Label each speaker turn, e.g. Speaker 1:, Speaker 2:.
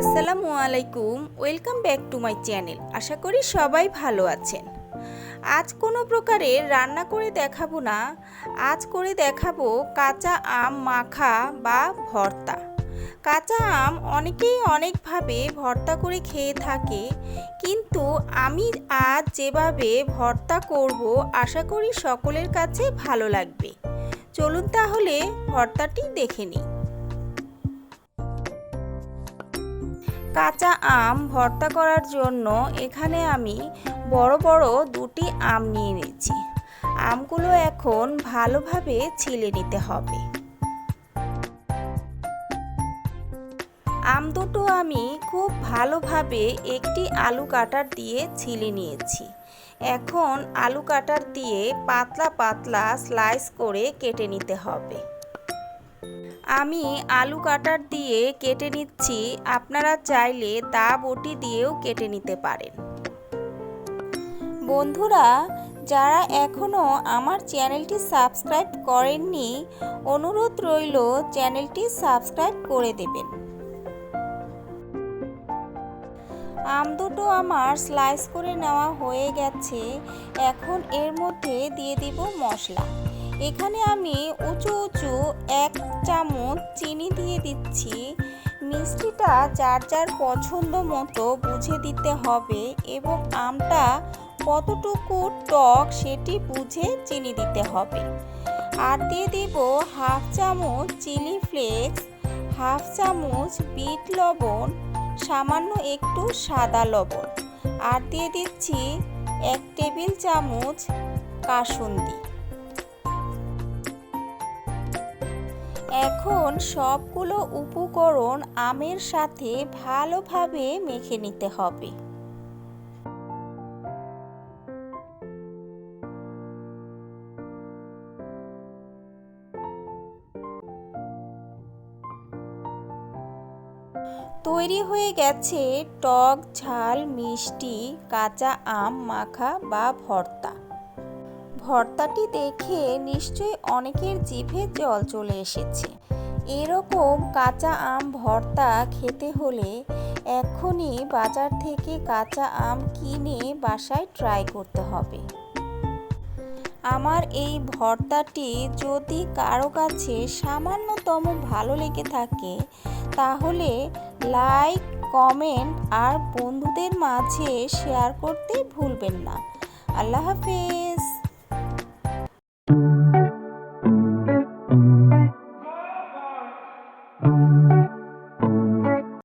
Speaker 1: আসসালামু আলাইকুম, welcome back to my channel. আশা করি সবাই ভালো আছেন। আজ কোনো প্রকারের রান্না করে দেখাবো না, আজ করে দেখাবো কাঁচা আম মাখা বা ভর্তা। কাঁচা আম অনেকেই অনেকভাবে ভর্তা করে খেয়ে থাকে, কিন্তু আমি আজ যেভাবে ভর্তা করব, আশা করি সকলের কাছে ভালো লাগবে। চলুন তাহলে ভর্তাটি দেখে নিই। কাঁচা আম ভর্তা করার জন্য এখানে আমি বড় বড় দুটি আম নিয়ে নিয়েছি। আমগুলো এখন ভালোভাবে ছিলে নিতে হবে। আম দুটো আমি খুব ভালোভাবে একটি আলু কাটার দিয়ে ছিলে নিয়েছি। এখন আলু কাটার দিয়ে পাতলা পাতলা স্লাইস করে কেটে নিতে হবে। আমি আলু কাটার দিয়ে কেটে নিচ্ছি। আপনারা চাইলে দা বটি দিয়েও কেটে নিতে পারেন। বন্ধুরা, যারা এখনও আমার চ্যানেলটি সাবস্ক্রাইব করেননি, অনুরোধ রইল চ্যানেলটি সাবস্ক্রাইব করে দেবেন। আম দুটো আমার স্লাইস করে নেওয়া হয়ে গেছে। এখন এর মধ্যে দিয়ে দিব মশলা। এখানে আমি উঁচু উঁচু এক চামচ চিনি দিয়ে দিচ্ছি। মিষ্টিটা যার যার পছন্দ মতো বুঝে দিতে হবে এবং আমটা কতটুকু টক সেটি বুঝে চিনি দিতে হবে। আর দিয়ে দেব হাফ চামচ চিলি ফ্লেক্স, হাফ চামচ বিট লবণ, সামান্য একটু সাদা লবণ। আর দিয়ে দিচ্ছি এক টেবিল চামচ কাসুন্দি। এখন সবগুলো উপকরণ আমের সাথে ভালোভাবে মেখে নিতে হবে। তৈরি হয়ে গেছে টক ঝাল, মিষ্টি, কাঁচা আম, মাখা বা ভর্তা। ভর্তাটি দেখে নিশ্চয়ই অনেকের জিভে জল চলে এসেছে। এরকম কাঁচা আম ভর্তা খেতে হলে এক্ষুনি বাজার থেকে কাঁচা আম কিনে বাসায় ট্রাই করতে হবে। আমার এই ভর্তাটি যদি কারও কাছে সামান্যতম ভালো লেগে থাকে, তাহলে লাইক কমেন্ট আর বন্ধুদের মাঝে শেয়ার করতে ভুলবেন না। আল্লাহ হাফেজ। Thank you.